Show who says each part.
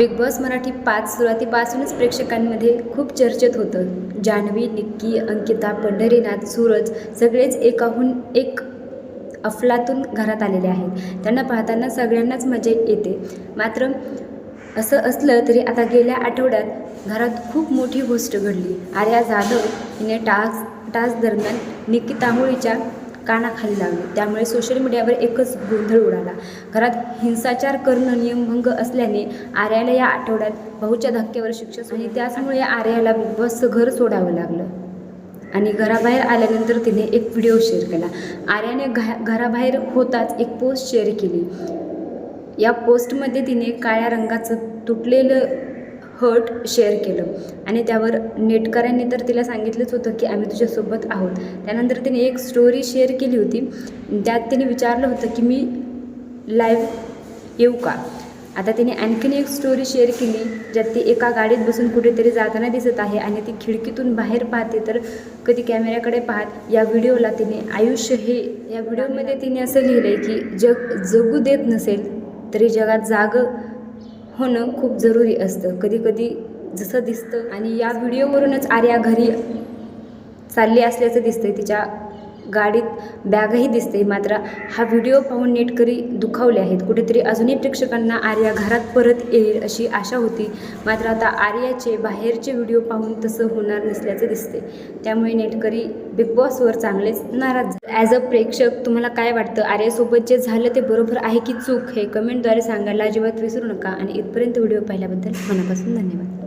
Speaker 1: Big boss Marathi पाच सुरुवातीपासूनच प्रेक्षकांमध्ये खूप चर्चेत होतं. जान्हवी निक्की अंकिता पंढरीनाथ सूरज सगळेच एकाहून एक अफलातून घरात आलेले आहेत. त्यांना पाहताना सगळ्यांनाच मजा येते. मात्र असं असलं तरी आता गेल्या आठवड्यात घरात खूप मोठी गोष्ट घडली. आर्या जाधव हिने टास्क टास्क दरम्यान निक्की तांबोळीच्या कानाखाली लावले. त्यामुळे सोशल मीडियावर एकच गोंधळ उडाला. घरात हिंसाचार करणं नियमभंग असल्याने आर्याला या आठवड्यात भाऊच्या धक्क्यावर शिक्षा आणि त्याचमुळे आर्याला बिग बॉसचं घर सोडावं लागलं. आणि घराबाहेर आल्यानंतर तिने एक व्हिडिओ शेअर केला. आर्याने घा घराबाहेर होताच एक पोस्ट शेअर केली. या पोस्टमध्ये तिने काळ्या रंगाचं तुटलेलं हर्ट शेअर केलं. आणि त्यावर नेटकऱ्यांनी तर तिला सांगितलंच होतं की आम्ही तुझ्यासोबत आहोत. त्यानंतर तिने एक स्टोरी शेअर केली होती. त्यात तिने विचारलं होतं की मी लाईव्ह येऊ का? आता तिने आणखीन एक स्टोरी शेअर केली ज्यात ती एका गाडीत बसून कुठेतरी जाताना दिसत आहे आणि ती खिडकीतून बाहेर पाहते. तर कधी कॅमेऱ्याकडे पाहत या व्हिडिओला तिने आयुष्य हे या व्हिडिओमध्ये तिने असं लिहिलं आहे की जग जगू देत नसेल तरी जगात जागं होणं खूप जरुरी असतं. कधीकधी जसं दिसतं. आणि या व्हिडिओवरूनच आर्या घरी चालली असल्याचं दिसतं तिच्या गाडीत बॅगही दिसते. मात्र हा व्हिडिओ पाहून नेटकरी दुखावले आहेत. कुठेतरी अजूनही प्रेक्षकांना आर्या घरात परत येईल अशी आशा होती. मात्र आता आर्याचे बाहेरचे व्हिडिओ पाहून तसं होणार नसल्याचं दिसते. त्यामुळे नेटकरी बिग बॉसवर चांगलेच नाराज ॲज अ प्रेक्षक तुम्हाला काय वाटतं? आर्यासोबत जे झालं ते बरोबर आहे की चूक? हे कमेंटद्वारे सांगायला अजिबात विसरू नका. आणि इथपर्यंत व्हिडिओ पाहिल्याबद्दल मनापासून धन्यवाद.